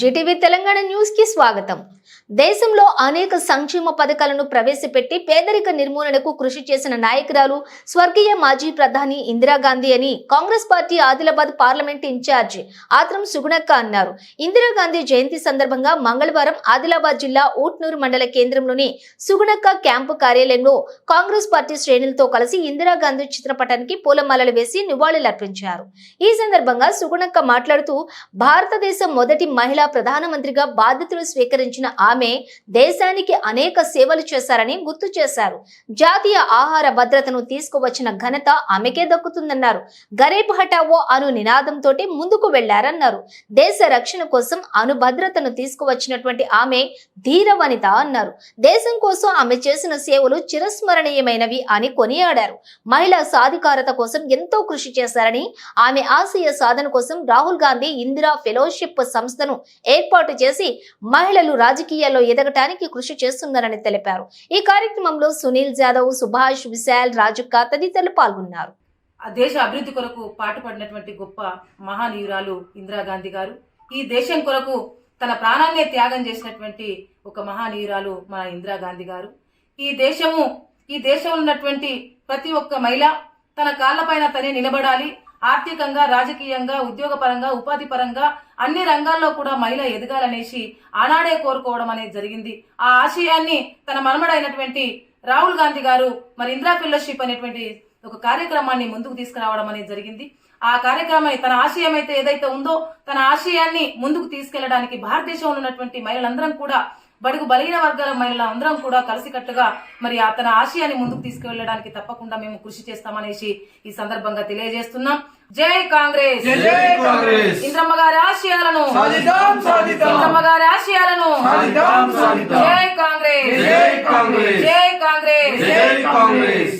Zee TV Telangana న్యూస్కి స్వాగతం. దేశంలో అనేక సంక్షేమ పథకాలను ప్రవేశపెట్టి పేదరిక నిర్మూలనకు కృషి చేసిన నాయకురాలు స్వర్గీయ మాజీ ప్రధాని ఇందిరాగాంధీ అని Congress party Adilabad parliament incharge Atram Sugunakka అన్నారు. ఇందిరాగాంధీ జయంతి సందర్భంగా మంగళవారం ఆదిలాబాద్ జిల్లా ఊట్నూరు మండల కేంద్రంలోని సుగుణక్క క్యాంపు కార్యాలయంలో కాంగ్రెస్ పార్టీ శ్రేణులతో కలిసి ఇందిరాగాంధీ చిత్రపటానికి పూలమాలలు వేసి నివాళులర్పించారు. ఈ సందర్భంగా సుగుణక్క మాట్లాడుతూ భారతదేశం మొదటి మహిళా ప్రధానమంత్రిగా బాధ్యతలు స్వీకరించిన ఆమె దేశానికి అనేక సేవలు చేశారని గుర్తు చేశారు. జాతీయ ఆహార భద్రతను తీసుకువచ్చిన ఘనత ఆమెకే దక్కుతుందన్నారు. గరీబ్ హటావో అను నినాదంతో ముందుకు వెళ్ళారన్నారు. దేశ రక్షణ కోసం అను భద్రతను తీసుకువచ్చినటువంటి ఆమె ధీరవనిత అన్నారు. దేశం కోసం ఆమె చేసిన సేవలు చిరస్మరణీయమైనవి అని కొనియాడారు. మహిళా సాధికారత కోసం ఎంతో కృషి చేశారని ఆమె ఆశయ సాధన కోసం రాహుల్ గాంధీ ఇందిరా ఫెలోషిప్ సంస్థను ఏర్పాటు చేసి మహిళలు రాజకీయాల్లో ఎదగటానికి కృషి చేస్తున్నారని తెలిపారు. ఈ కార్యక్రమంలో సునీల్ జాదవ్ సుభాష్ విశాల్ రాజుక్క తదితరులు పాల్గొన్నారు. ఆ దేశ అభివృద్ధి కొరకు పాటుపడినటువంటి గొప్ప మహానీయురాలు ఇందిరాగాంధీ గారు ఈ దేశం కొరకు తన ప్రాణాన్నే త్యాగం చేసినటువంటి ఒక మహానీయురాలు మన ఇందిరాగాంధీ గారు. ఈ దేశము ఈ దేశంలో ఉన్నటువంటి ప్రతి ఒక్క మహిళ తన కాళ్ళపైన తనే నిలబడాలి ఆర్థికంగా రాజకీయంగా ఉద్యోగపరంగా ఉపాధి పరంగా అన్ని రంగాల్లో కూడా మహిళ ఎదగాలనేసి ఆనాడే కోరుకోవడం అనేది జరిగింది. ఆ ఆశయాన్ని తన మనమడైనటువంటి రాహుల్ గాంధీ గారు మరి ఇందిరా ఫెలోషిప్ అనేటువంటి ఒక కార్యక్రమాన్ని ముందుకు తీసుకురావడం అనేది జరిగింది. ఆ కార్యక్రమాన్ని తన ఆశయం అయితే ఏదైతే ఉందో తన ఆశయాన్ని ముందుకు తీసుకెళ్ళడానికి భారతదేశంలో ఉన్నటువంటి మహిళలందరం కూడా బడుగు బలహీన వర్గాల మహిళల అందరం కూడా కలిసికట్టుగా మరి ఆ తన ఆశయాన్ని ముందుకు తీసుకువెళ్ళడానికి తప్పకుండా మేము కృషి చేస్తామనేసి ఈ సందర్భంగా తెలియజేస్తున్నాం. జై కాంగ్రెస్! ఇంద్రమ్మ గారి ఆశయాలను ఇంద్రమ్మ గారి ఆశయాలను జై కాంగ్రెస్! జై కాంగ్రెస్! జై కాంగ్రెస్!